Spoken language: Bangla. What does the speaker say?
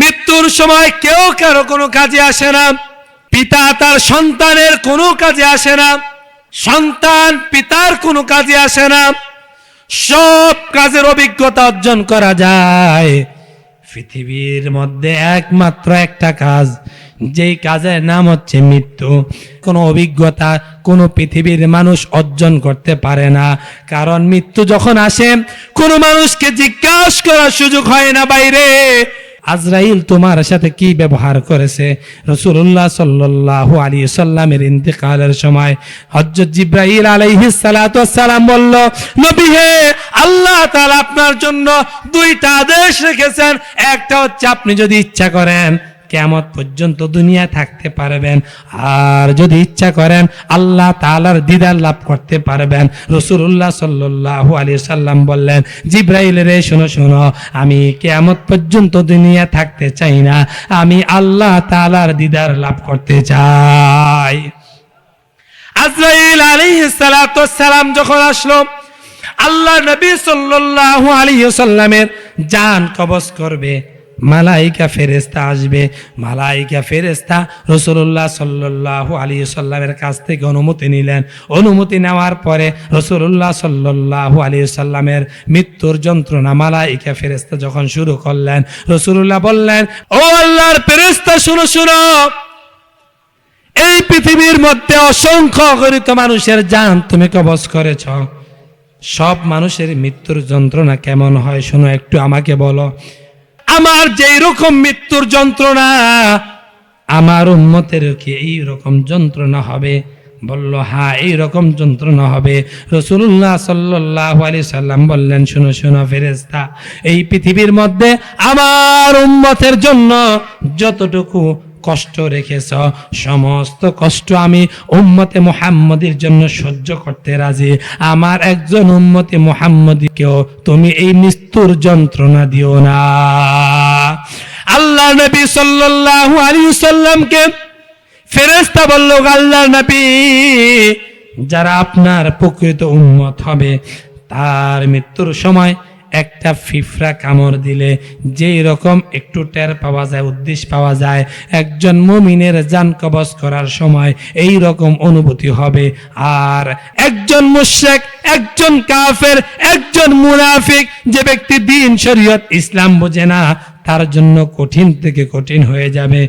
মৃত্যুর সময় কেউ কারও কোনো কাজে আসে না। পিতা তার সন্তানের কোনো কাজে আসে না। সন্তান পিতার কোনো কাজে আসে না। সব কাজের অভিজ্ঞতা অর্জন করা যায়। পৃথিবীর মধ্যে একমাত্র একটা কাজ, যেই কাজের নাম হচ্ছে মৃত্যু। কোনো অভিজ্ঞতা কোনো পৃথিবীর মানুষ অর্জন করতে পারে না। কারণ মৃত্যু যখন আসে, কোনো মানুষকে জিজ্ঞাসা করার সুযোগ হয় না বাইরে। আজরাইল তোমার সাথে কি ব্যবহার করেছে? রসুল্লাহ সাল্লাহ আলী সাল্লামের ইন্তেকালের সময় হজরত জিব্রাহিল আলাইহিস সালাম বলল, নবী হে, আল্লাহ তালা আপনার জন্য দুইটা আদেশ রেখেছেন। একটা হচ্ছে আপনি যদি ইচ্ছা করেন কেমত পর্যন্ত দুনিয়া থাকতে পারবেন। আর যদি ইচ্ছা করেন, আল্লাহ তালার দিদার লাভ করতে পারবেন। রসুল্লাহ সাল্লাহ আলী সাল্লাম বললেন, জিব্রাইল রে, শোনো শোনো, আমি কেমত পর্যন্ত দুনিয়া থাকতে চাই না। আমি আল্লাহ তালার দিদার লাভ করতে চাই। আজরাইল সালাতু সালাম যখন আসলো, আল্লাহ নবী সাল্লাল্লাহু আলাইহি সাল্লামের জান কবজ করবে। মালাইকা ফেরেস্তা আসবে। মালাইকা ফেরেস্তা রসুল্লাহ সাল্লাল্লাহু আলাইহি সাল্লামের কাছ থেকে অনুমতি নিলেন। অনুমতি নেওয়ার পরে রসুল্লাহ সাল্লাল্লাহু আলাইহি সাল্লামের মৃত্যুর যন্ত্রণা মালাইকা ফেরেস্তা যখন শুরু করলেন রসুল্লাহ বললেন, ও আল্লাহর ফেরেস্তা শুনো শুনো। এই পৃথিবীর মধ্যে অসংখ্য অগণিত মানুষের জান তুমি কবজ করেছ। সব মানুষের মৃত্যুর যন্ত্রণা কেমন হয়, শোনো, একটু আমাকে বলো। আমার যেই রকম মৃত্যুর যন্ত্রণা, আমার উন্মতের কি এই রকম যন্ত্রণা হবে? বলল হ্যাঁ এই রকম যন্ত্রণা হবে। রসুল্লাহ সাল্লাহ আলি সাল্লাম বললেন, শুনো শুনো ফেরেস্তা এই পৃথিবীর মধ্যে আমার উন্মতের জন্য যতটুকু কষ্ট রেখেছ, সমস্ত কষ্ট আমি উম্মতে মোহাম্মদের জন্য সহ্য করতে রাজি। আমার একজন উম্মতে মোহাম্মদীকেও তুমি এই মৃত্যুর যন্ত্রণা দিও না। আল্লাহ নবী সাল্লাল্লাহু আলাইহি সাল্লামকে ফেরেশতা বলল আল্লাহ নবী, যারা আপনার প্রকৃত উম্মত হবে, তার মৃত্যুর সময় একটা ফিফরা কামড় দিলে যেই রকম একটু টের পাওয়া যায়, উদ্দেশ্য পাওয়া যায়, একজন মুমিনের জান কবজ করার সময় এই রকম অনুভূতি হবে। আর একজন মুশরিক, একজন কাফের, একজন মুনাফিক যে ব্যক্তি দিন শরীয়ত ইসলাম বোঝে না, তার জন্য কঠিন থেকে কঠিন হয়ে যাবে।